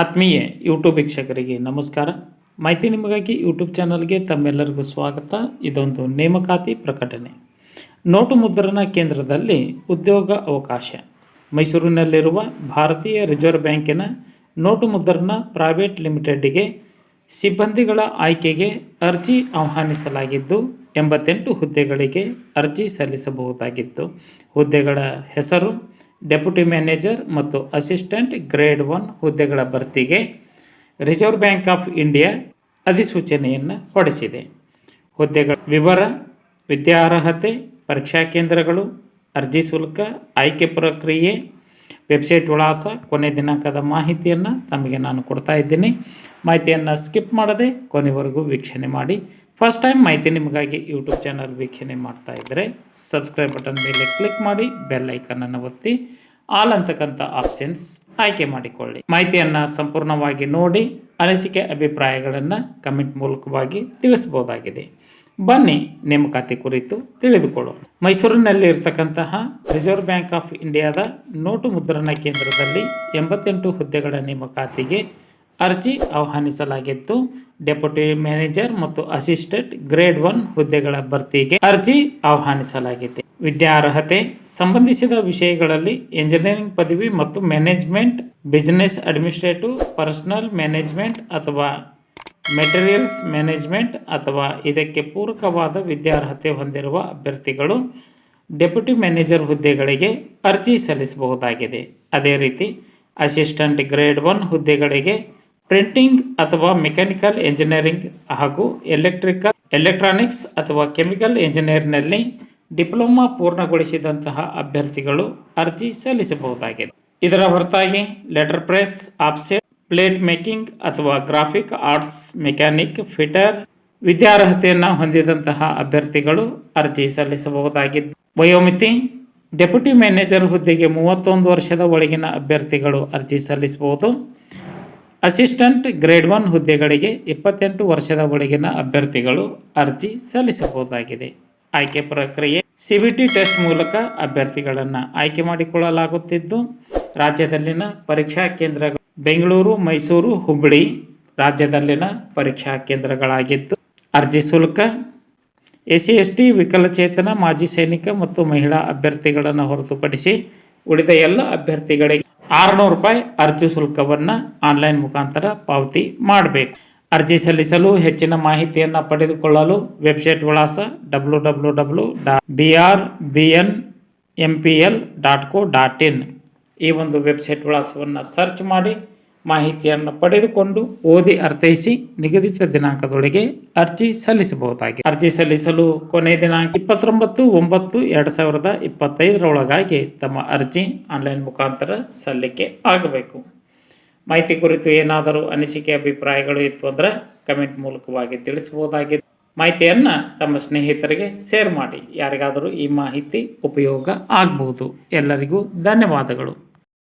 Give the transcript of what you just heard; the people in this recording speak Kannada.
ಆತ್ಮೀಯ ಯೂಟ್ಯೂಬ್ ವೀಕ್ಷಕರಿಗೆ ನಮಸ್ಕಾರ. ಮಾಹಿತಿ ನಿಮಗಾಗಿ ಯೂಟ್ಯೂಬ್ ಚಾನಲ್ಗೆ ತಮ್ಮೆಲ್ಲರಿಗೂ ಸ್ವಾಗತ. ಇದೊಂದು ನೇಮಕಾತಿ ಪ್ರಕಟಣೆ. ನೋಟು ಮುದ್ರಣ ಕೇಂದ್ರದಲ್ಲಿ ಉದ್ಯೋಗ ಅವಕಾಶ. ಮೈಸೂರಿನಲ್ಲಿರುವ ಭಾರತೀಯ ರಿಸರ್ವ್ ಬ್ಯಾಂಕಿನ ನೋಟು ಮುದ್ರಣ ಪ್ರೈವೇಟ್ ಲಿಮಿಟೆಡ್ಗೆ ಸಿಬ್ಬಂದಿಗಳ ಆಯ್ಕೆಗೆ ಅರ್ಜಿ ಆಹ್ವಾನಿಸಲಾಗಿದ್ದು, ಎಂಬತ್ತೆಂಟು ಹುದ್ದೆಗಳಿಗೆ ಅರ್ಜಿ ಸಲ್ಲಿಸಬಹುದಾಗಿತ್ತು. ಹುದ್ದೆಗಳ ಹೆಸರು ಡೆಪ್ಯೂಟಿ ಮ್ಯಾನೇಜರ್ ಮತ್ತು ಅಸಿಸ್ಟೆಂಟ್ ಗ್ರೇಡ್ ಒನ್ ಹುದ್ದೆಗಳ ಭರ್ತಿಗೆ ರಿಸರ್ವ್ ಬ್ಯಾಂಕ್ ಆಫ್ ಇಂಡಿಯಾ ಅಧಿಸೂಚನೆಯನ್ನು ಹೊರಡಿಸಿದೆ. ಹುದ್ದೆಗಳ ವಿವರ, ವಿದ್ಯಾರ್ಹತೆ, ಪರೀಕ್ಷಾ ಕೇಂದ್ರಗಳು, ಅರ್ಜಿ ಶುಲ್ಕ, ಆಯ್ಕೆ ಪ್ರಕ್ರಿಯೆ, ವೆಬ್ಸೈಟ್ ವಿಳಾಸ, ಕೊನೆ ದಿನಾಂಕದ ಮಾಹಿತಿಯನ್ನು ತಮಗೆ ನಾನು ಕೊಡ್ತಾ ಇದ್ದೀನಿ. ಮಾಹಿತಿಯನ್ನು ಸ್ಕಿಪ್ ಮಾಡದೆ ಕೊನೆವರೆಗೂ ವೀಕ್ಷಣೆ ಮಾಡಿ. ಫಸ್ಟ್ ಟೈಮ್ ಮಾಹಿತಿ ನಿಮಗಾಗಿ ಯೂಟ್ಯೂಬ್ ಚಾನಲ್ ವೀಕ್ಷಣೆ ಮಾಡ್ತಾ ಇದ್ದರೆ ಸಬ್ಸ್ಕ್ರೈಬ್ ಬಟನ್ ಮೇಲೆ ಕ್ಲಿಕ್ ಮಾಡಿ ಬೆಲ್ ಐಕನನ್ನು ಒತ್ತಿ ಆಲ್ ಅಂತಕ್ಕಂಥ ಆಪ್ಷನ್ಸ್ ಆಯ್ಕೆ ಮಾಡಿಕೊಳ್ಳಿ. ಮಾಹಿತಿಯನ್ನು ಸಂಪೂರ್ಣವಾಗಿ ನೋಡಿ, ಅನಿಸಿಕೆ ಅಭಿಪ್ರಾಯಗಳನ್ನು ಕಮೆಂಟ್ ಮೂಲಕವಾಗಿ ತಿಳಿಸಬಹುದಾಗಿದೆ. ಬನ್ನಿ ನೇಮಕಾತಿ ಕುರಿತು ತಿಳಿದುಕೊಳ್ಳೋಣ. ಮೈಸೂರಿನಲ್ಲಿ ಇರತಕ್ಕಂತಹ ರಿಸರ್ವ್ ಬ್ಯಾಂಕ್ ಆಫ್ ಇಂಡಿಯಾದ ನೋಟು ಮುದ್ರಣ ಕೇಂದ್ರದಲ್ಲಿ ಎಂಬತ್ತೆಂಟು ಹುದ್ದೆಗಳ ನೇಮಕಾತಿಗೆ ಅರ್ಜಿ ಆಹ್ವಾನಿಸಲಾಗಿತ್ತು ಡೆಪ್ಯೂಟಿ ಮ್ಯಾನೇಜರ್ ಮತ್ತು ಅಸಿಸ್ಟೆಂಟ್ ಗ್ರೇಡ್ ಒನ್ ಹುದ್ದೆಗಳ ಭರ್ತಿಗೆ ಅರ್ಜಿ ಆಹ್ವಾನಿಸಲಾಗಿದೆ. ವಿದ್ಯಾರ್ಹತೆ ಸಂಬಂಧಿಸಿದ ವಿಷಯಗಳಲ್ಲಿ ಎಂಜಿನಿಯರಿಂಗ್ ಪದವಿ ಮತ್ತು management, business administrative, personal management ಅಥವಾ ಮೆಟೀರಿಯಲ್ಸ್ ಮ್ಯಾನೇಜ್ಮೆಂಟ್ ಅಥವಾ ಇದಕ್ಕೆ ಪೂರಕವಾದ ವಿದ್ಯಾರ್ಹತೆ ಹೊಂದಿರುವ ಅಭ್ಯರ್ಥಿಗಳು ಡೆಪ್ಯೂಟಿ ಮ್ಯಾನೇಜರ್ ಹುದ್ದೆಗಳಿಗೆ ಅರ್ಜಿ ಸಲ್ಲಿಸಬಹುದಾಗಿದೆ. ಅದೇ ರೀತಿ, ಅಸಿಸ್ಟೆಂಟ್ ಗ್ರೇಡ್ ಒನ್ ಹುದ್ದೆಗಳಿಗೆ ಪ್ರಿಂಟಿಂಗ್ ಅಥವಾ ಮೆಕ್ಯಾನಿಕಲ್ ಎಂಜಿನಿಯರಿಂಗ್ ಹಾಗೂ ಎಲೆಕ್ಟ್ರಿಕಲ್ ಎಲೆಕ್ಟ್ರಾನಿಕ್ಸ್ ಅಥವಾ ಕೆಮಿಕಲ್ ಇಂಜಿನಿಯರ್ನಲ್ಲಿ ಡಿಪ್ಲೊಮಾ ಪೂರ್ಣಗೊಳಿಸಿದಂತಹ ಅಭ್ಯರ್ಥಿಗಳು ಅರ್ಜಿ ಸಲ್ಲಿಸಬಹುದಾಗಿದೆ. ಇದರ ಹೊರತಾಗಿ letter press offset plate making ಅಥವಾ ಗ್ರಾಫಿಕ್ ಆರ್ಟ್ಸ್ ಮೆಕ್ಯಾನಿಕ್ ಫಿಟರ್ ವಿದ್ಯಾರ್ಹತೆಯನ್ನು ಹೊಂದಿದಂತಹ ಅಭ್ಯರ್ಥಿಗಳು ಅರ್ಜಿ ಸಲ್ಲಿಸಬಹುದಾಗಿದ್ದು, ವಯೋಮಿತಿ ಡೆಪ್ಯೂಟಿ ಮ್ಯಾನೇಜರ್ ಹುದ್ದೆಗೆ ಮೂವತ್ತೊಂದು ವರ್ಷದ ಒಳಗಿನ ಅಭ್ಯರ್ಥಿಗಳು ಅರ್ಜಿ ಸಲ್ಲಿಸಬಹುದು. ಅಸಿಸ್ಟೆಂಟ್ ಗ್ರೇಡ್ ಒನ್ ಹುದ್ದೆಗಳಿಗೆ ಇಪ್ಪತ್ತೆಂಟು ವರ್ಷದ ಒಳಗಿನ ಅಭ್ಯರ್ಥಿಗಳು ಅರ್ಜಿ ಸಲ್ಲಿಸಬಹುದಾಗಿದೆ. ಆಯ್ಕೆ ಪ್ರಕ್ರಿಯೆ ಸಿಬಿಟಿ ಟೆಸ್ಟ್ ಮೂಲಕ ಅಭ್ಯರ್ಥಿಗಳನ್ನು ಆಯ್ಕೆ ಮಾಡಿಕೊಳ್ಳಲಾಗುತ್ತಿದ್ದು, ರಾಜ್ಯದಲ್ಲಿನ ಪರೀಕ್ಷಾ ಕೇಂದ್ರಗಳು ಬೆಂಗಳೂರು, ಮೈಸೂರು, ಹುಬ್ಬಳ್ಳಿ ರಾಜ್ಯದಲ್ಲಿನ ಪರೀಕ್ಷಾ ಕೇಂದ್ರಗಳಾಗಿದ್ದು, ಅರ್ಜಿ ಶುಲ್ಕ ಎಸ್ ಸಿ ಎಸ್ ಟಿ ವಿಕಲಚೇತನ, ಮಾಜಿ ಸೈನಿಕ ಮತ್ತು ಮಹಿಳಾ ಅಭ್ಯರ್ಥಿಗಳನ್ನು ಹೊರತುಪಡಿಸಿ ಉಳಿದ ಎಲ್ಲ ಅಭ್ಯರ್ಥಿಗಳಿಗೆ ಆರುನೂರು ರೂಪಾಯಿ ಅರ್ಜಿ ಶುಲ್ಕವನ್ನು ಆನ್ಲೈನ್ ಮುಖಾಂತರ ಪಾವತಿ ಮಾಡಬೇಕು. ಅರ್ಜಿ ಸಲ್ಲಿಸಲು ಹೆಚ್ಚಿನ ಮಾಹಿತಿಯನ್ನು ಪಡೆದುಕೊಳ್ಳಲು ವೆಬ್ಸೈಟ್ ವಿಳಾಸ W W W dot B R B N M P L dot co dot in. ಈ ಒಂದು ವೆಬ್ಸೈಟ್ ವಿಳಾಸವನ್ನು ಸರ್ಚ್ ಮಾಡಿ ಮಾಹಿತಿಯನ್ನು ಪಡೆದುಕೊಂಡು ಓದಿ ಅರ್ಥೈಸಿ ನಿಗದಿತ ದಿನಾಂಕದೊಳಗೆ ಅರ್ಜಿ ಸಲ್ಲಿಸಬಹುದಾಗಿದೆ. ಅರ್ಜಿ ಸಲ್ಲಿಸಲು ಕೊನೆಯ ದಿನಾಂಕ ಇಪ್ಪತ್ತೊಂಬತ್ತು ಒಂಬತ್ತು ಎರಡು ಸಾವಿರದ ಇಪ್ಪತ್ತೈದರೊಳಗಾಗಿ ತಮ್ಮ ಅರ್ಜಿ ಆನ್ಲೈನ್ ಮುಖಾಂತರ ಸಲ್ಲಿಕೆ ಆಗಬೇಕು. ಮಾಹಿತಿ ಕುರಿತು ಏನಾದರೂ ಅನಿಸಿಕೆ, ಅಭಿಪ್ರಾಯಗಳು ಇತ್ತು ಅಂದರೆ ಕಮೆಂಟ್ ಮೂಲಕವಾಗಿ ತಿಳಿಸಬಹುದಾಗಿದೆ. ಮಾಹಿತಿಯನ್ನು ತಮ್ಮ ಸ್ನೇಹಿತರಿಗೆ ಶೇರ್ ಮಾಡಿ. ಯಾರಿಗಾದರೂ ಈ ಮಾಹಿತಿ ಉಪಯೋಗ ಆಗಬಹುದು ಎಲ್ಲರಿಗೂ ಧನ್ಯವಾದಗಳು.